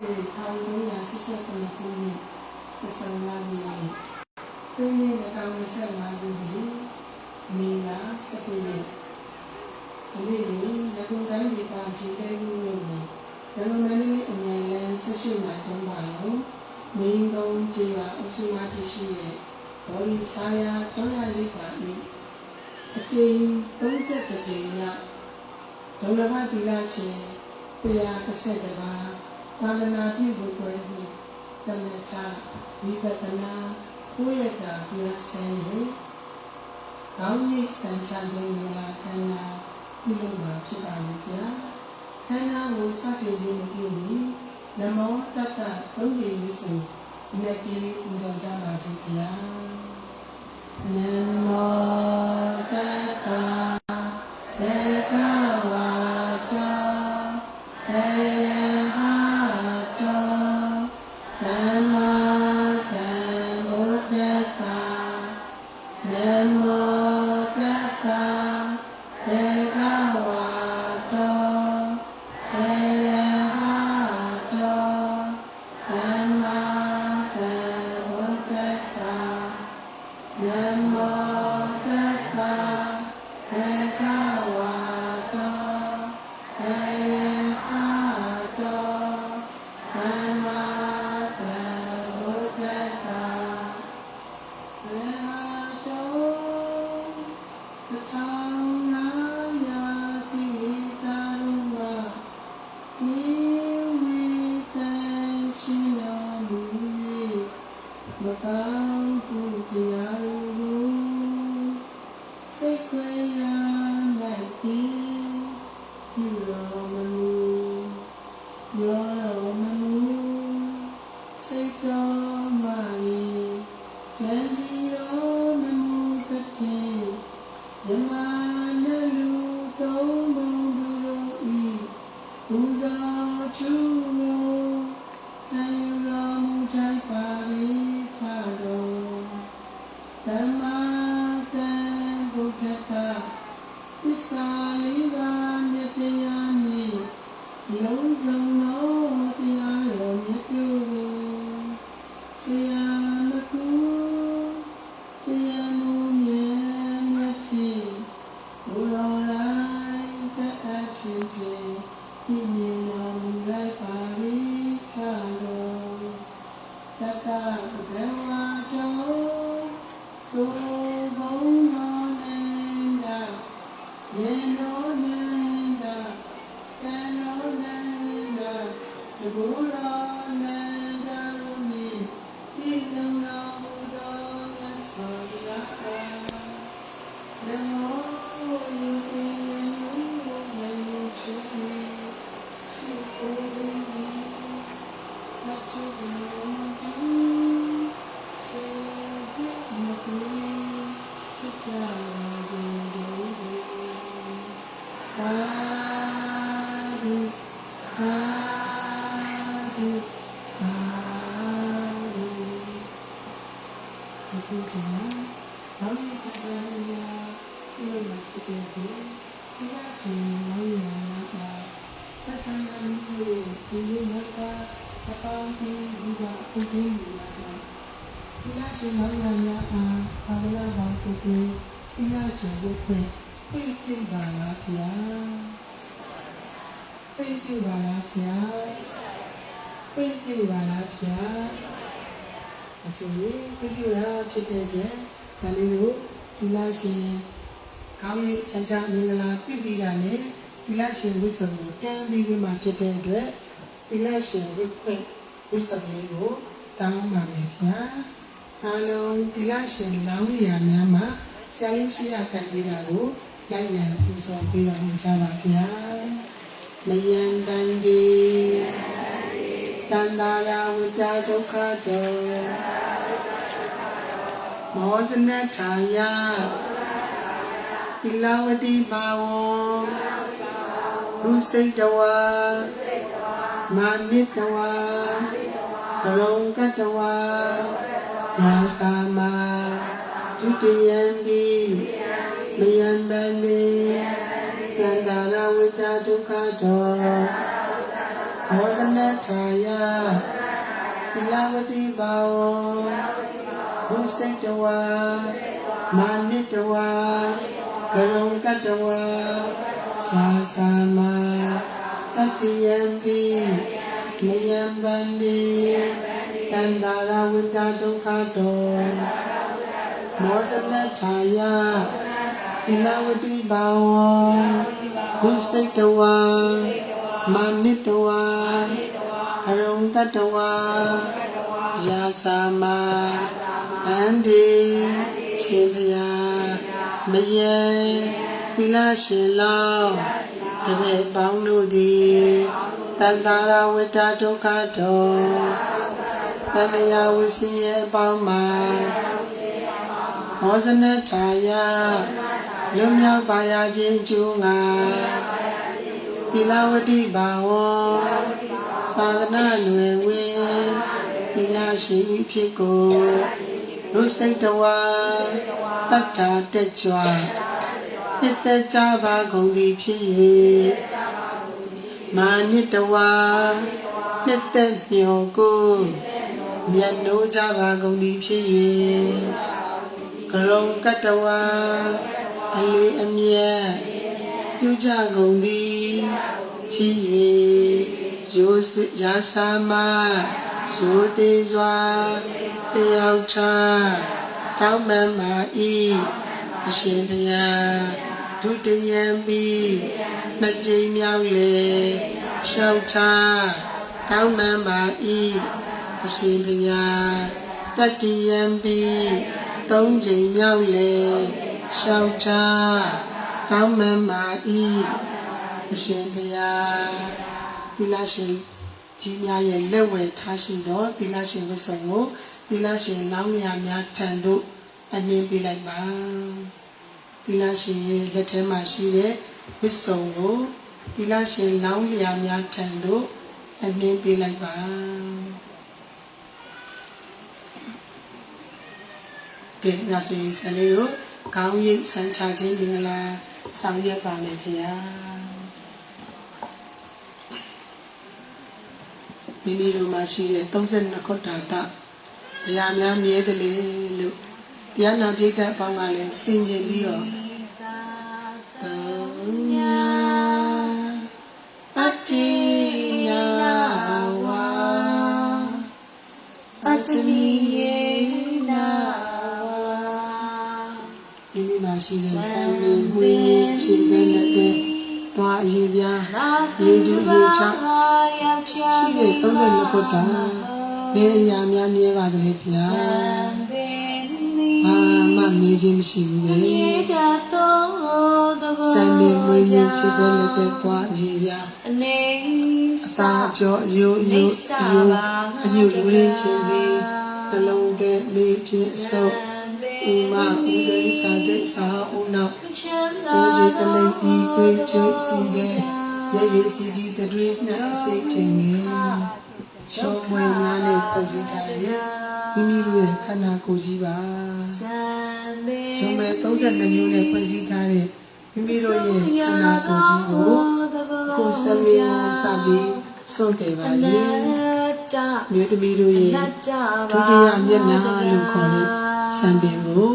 1389ခုနှစ်သစ္စာလာပြည်ပြည်နေ့2025ခုနှစ်မေလ17ရက်ဒီနေ့တွင်ရခိုင်တိုင်းဒေသကြီးတဲကူမြို့နယ်ရန်ကုန်မန္တလေးအမြန်လမ်း18မိုင်တုံးပါလုံးမင်းကုန်းကျေးရွာအုပ်စုမှတရှိတဲ့ဘော်လီဆာယာ300ရိပ်ပါ၏အကျဉ်း30ကြိမ်မြောက်ဒုလဘသီလရှင်130ပါး သာသနာပြုဖို့ပွဲနှင့်တမထဝိပဿနာကိုယ့်ရဲ့တာပြန်ဆင်းနေကောင်းကြီးစံချခြင်းမလားခန္ဓာပြုလို့မှာဖြစ်ပါလိမ့်ဗျာခန္ဓာကိုစတင်ခြင်းမပြုမီနမောတတ္တသုံးကြိမ်ဝိစုမြတ်ကြီးပူဇော်ကြပါစေဗျာန ရောတော်မမူစိတ်တော်မှ၏ဉာဏ်စီတော်မမူသဖြင့်ယမနလူသုံးဘုံသူတို့၏ပူဇော်ထူတော်ခံယူတော်မူထိုက်ပါ၏ထတော်သမ္မာသမ္ဗုဒ္ဓတ္တသစ္စာ အခုကဘာလို့စကားရလဲလို့ဖြစ်တယ်ဒီလိုရှင်မောင်ရတာပတ်စံရင်းကိုဒီလိုမှတာအပေါင်းကြီးဒီကပုဒ်ကြီးလာတာဒီလိုရှင်မောင်ရများအားဘာဝလာဘောပုဒ်ကြီးဒီလိုရှင်ကိုဖွင့်ပြည့်ပြည့်ပါလားဗျာပြည့်ပြည့်ပါလားဗျာပြည့်ပြည့်ပါလားဗျာ အစီပြပြရာဖြစ်တဲ့အတွက်ဇာလေးတို့ဒီလရှင်ကောင်းလေးစံချမင်္ဂလာပြုပြီးတာနဲ့ဒီလရှင်ဝိသုံကိုတန်းပြီးပြီးမှဖြစ်တဲ့အတွက်ဒီလရှင်ဝိခွင့်ဝိသုံလေးကိုတောင်းပါမယ်ဗျာအားလုံးဒီလရှင်လောင်းရများမှာဆရာလေးရှိရခံပေးတာကိုလိုက်ရန်ပူဇော်ပေးတော်မူကြပါဗျာမယံတန်ဒီ တန္တာရာဝိတာဒုက္ခတောမောဇနထာယသီလဝတိပါဝံလူစိတ်တဝါမာနိတဝါဘရုံကတဝါယာစာမဒုတိယံတိမယံပန်မေကန္တာရဝိတာဒုက္ခတော မောဇနထာယသီလဝတိဘာဝံဘုစိတ်တဝါမာနိတဝါကရုံကတဝါသာသမတတ္တိယံပိမယံဗန္တိတန္တာရဝိတဒုက္ခတောမောဇနထာယသီလဝတိဘာဝံဘုစိတ်တဝါ မာနိတဝါကရုံကတဝါယာသမအန္တိရှင်ဘုရားမယေသီလရှင်လောင်းတပည့်ပေါင်းတို့သည်တန်တာရဝိတဒုက္ခတောတန်တရာဝိစီရဲ့အပေါင်းမှာမောဇနထာယလွတ်မြောက်ပါရခြင်းအကျိုးငါ သီလဝတိဘာဝောသာသနာ့လွယ်ဝင်းသီလရှိဖြစ်ကိုလူစိတ်တဝါတတ္ထာတက်ကြွနှစ်သက်ကြပါကုန်သည်ဖြစ်၍မာနစ်တဝါနှစ်သက်မျောကိုမြတ်နိုးကြပါကုန်သည်ဖြစ်၍ကရုံကတ္တဝါအလေးအမြတ် ပြုကြကုန်သည်ဖြစ်၍ရိုးစရာစာမရိုးသေးစွာတယောက်ချတောင်းပန်ပါ၏အရှင်ဘုရားဒုတိယံပြီးနှစ်ကြိမ်မြောက်လေလျှောက်ထားတောင်းပန်ပါ၏အရှင်ဘုရားတတိယံပြီးသုံးကြိမ်မြောက်လေလျှောက်ထား တောင်းပန်ပါ၏အရှင်ဘုရားသီလရှင်ကြီးများရဲ့လက်ဝဲထားရှိသောသီလရှင်ဝိဆုံကိုသီလရှင်လောင်းမြာများထံသို့အနှင်းပေးလိုက်ပါသီလရှင်ရဲ့လက်ထဲမှာရှိတဲ့ဝိဆုံကိုသီလရှင်လောင်းမြာများထံသို့အနှင်းပေးလိုက်ပါကဲဒါဆိုရင်ဆရာလေးတို့ကောင်းရိပ်စံချခြင်းမင်္ဂလာ ဆောင်ရွက်ပါမယ်ဖေဟာမိမိတို့မှာရှိတဲ့32ခုတာတဘုရားများမြဲတယ်လေလို့တရားနာပိဋကအပေါင်းကလည်းစင်ကြင်ပြီးတော့ ချင်းတဲ့လက်တဲ့တွားအရေးပြားရေတူရေချရှိတဲ့32ခုတာဘယ်အရာများမြဲပါသလဲဗျာအာမမြဲခြင်းမရှိဘူးလေဆံမင်းမွေးရင်းချင်းတဲ့လက်တဲ့တွားအရေးပြားအနေအစာကြောအယိုအယိုအယိုအညုလူရင်းချင်းစီနှလုံးထဲမေးဖြစ်ဆုပ် ဥမဥဒိစာတိစာဥနောက်ချမ်းသာေကြီးတလိပ်ပြီးတွေးကျွေးစီတဲ့ရေရည်စီကြီးတတွေးနဲ့စိတ်ချင်းငယ်ရှောင်းမွေများနဲ့ဖွဲ့စည်းထားတဲ့မိမိတို့ရဲ့ခန္ဓာကိုယ်ကြီးပါစံပေရုံးမဲ့32မျိုးနဲ့ဖွဲ့စည်းထားတဲ့မိမိတို့ရဲ့ခန္ဓာကိုယ်ကြီးကိုအခုဆက်လေးကိုစပြီးဆုံးပြပါလေတမြို့သမီးတို့ရဲ့လတ်တာဒုတိယမျက်နှာလို့ခေါ်တဲ့ စံပင်ကို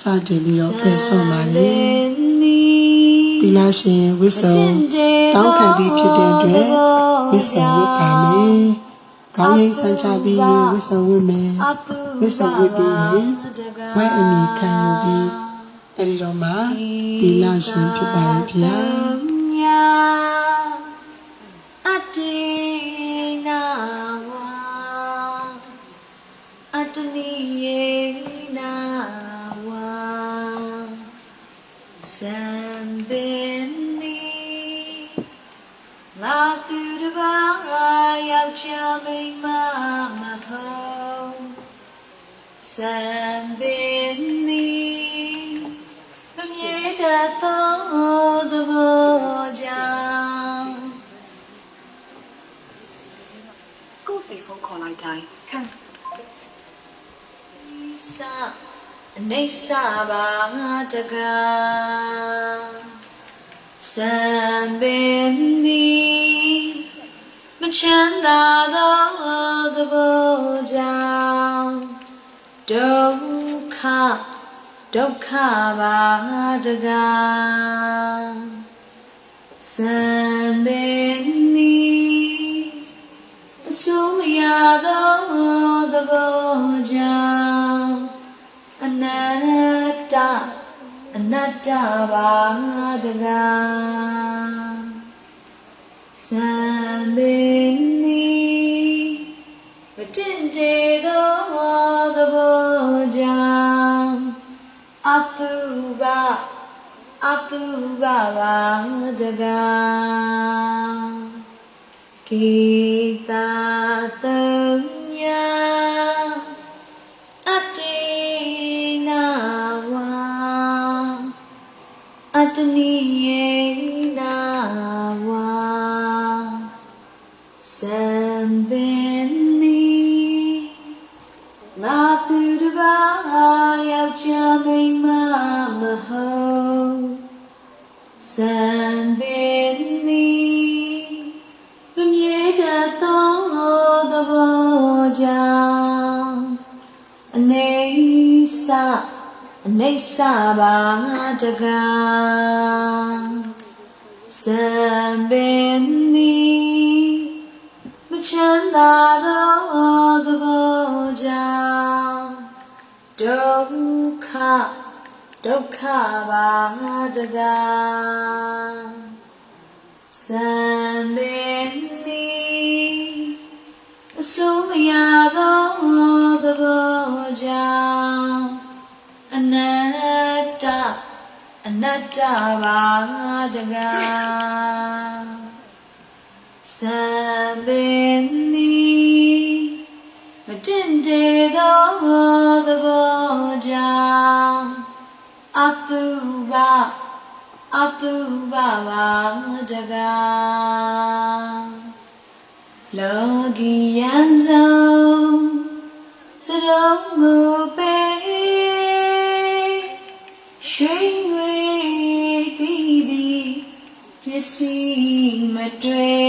စတင်ပြီးတော့ဖယ်ဆုံးပါလေသီလရှင်ဝိဆုံတောင်းခံပြီးဖြစ်တဲ့အတွက်ဝိဆုံဝိပါမယ်။ကောင်းရင်ဆန်းချပြီးရင်ဝိဆုံဝိမယ်။ဝိဆုံဝိပြီးရင်ဝဲအမိခံယူပြီးအဲဒီတော့မှသီလရှင်ဖြစ်ပါရဲ့ဗျာညာအတေ ယောက်ျားမိန်းမမဟုတ်စံပင်နီမမြဲတတ်သောသဘောကြောင့်ကိုယ်စိတ်ဖုန်းခေါ်လိုက်တိုင်းခံစအနေဆာဘာတကားစံပင်သည်မ ချမ်းသာသောသဘောကြောင့်ဒုက္ခဒုက္ခပါတကားစံပင်နီအစိုးမရသောသဘောကြောင့်အနတ္တအနတ္တပါတကားစံ အတုပပါတကားကိ သူတစ်ပါးယောက်ျားမိန်းမမဟုတ်စံပင်နီမမြဲတတ်သောသဘောကြောင့်အနေဆာအနိစ္စပါတကားစံပင်နီမချမ်းသာသောသဘောကြောင့် ဒုက္ခဒုက္ခပါတကားစံပင်နီအစိုးမရသောသဘောကြောင့်အနတ္တအနတ္တပါတကားစံပင်နီမ တင်တေသောသဘောကြောင့်အတုပအတုပပါတကားလောကီယံဆုံးစရုံမူပေရွှေငွေတီးသည်ပစ္စည်းမတွေ့